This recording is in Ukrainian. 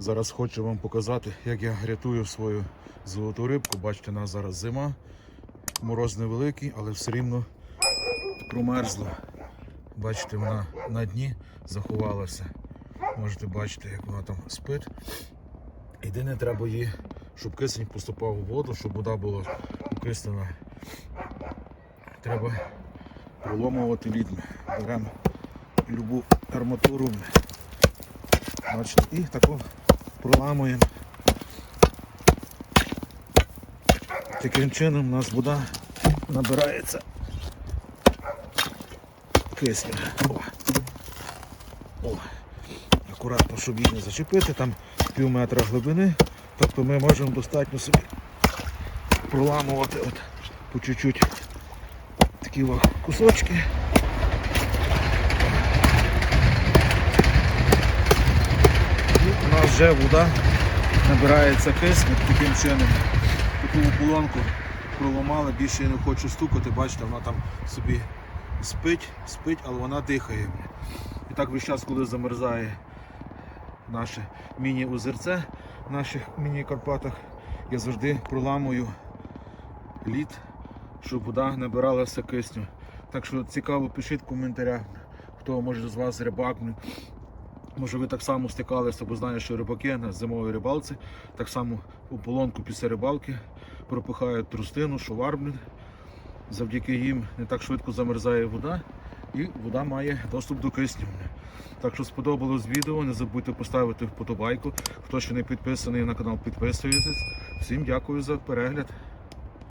Зараз хочу вам показати, як я рятую свою золоту рибку. Бачите, нас зараз зима, мороз невеликий, але все рівно промерзла. Бачите, вона на дні заховалася. Можете бачити, як вона там спить. Єдине, треба їй, щоб кисень поступав у воду, щоб вода була окиснена. Треба проломувати лід. Беремо любу арматуру. Бачите, і тако проламуємо. Таким чином у нас вода набирається кисню. О. О. Акуратно, щоб її не зачепити, там пів метра глибини. Тобто ми можемо достатньо собі проламувати от по чуть-чуть такі кусочки. І у нас вже вода набирається кисню таким чином. Таку ополонку проламали, більше я не хочу стукати, бачите, вона там собі спить, спить, але вона дихає. І так весь час, коли замерзає наше міні-озерце в наших міні-Карпатах, я завжди проламую лід, щоб вода набиралася кисню. Так що цікаво, пишіть в коментарях, хто може з вас рибак. Може ви так само стикалися, бо знаю, що рибаки на зимовій рибалці так само у полонку після рибалки пропихають трустину, шовар. блін. Завдяки їм не так швидко замерзає вода і вода має доступ до кисню. Так що сподобалось відео, не забудьте поставити вподобайку. Хто ще не підписаний на канал, підписуйтесь. Всім дякую за перегляд.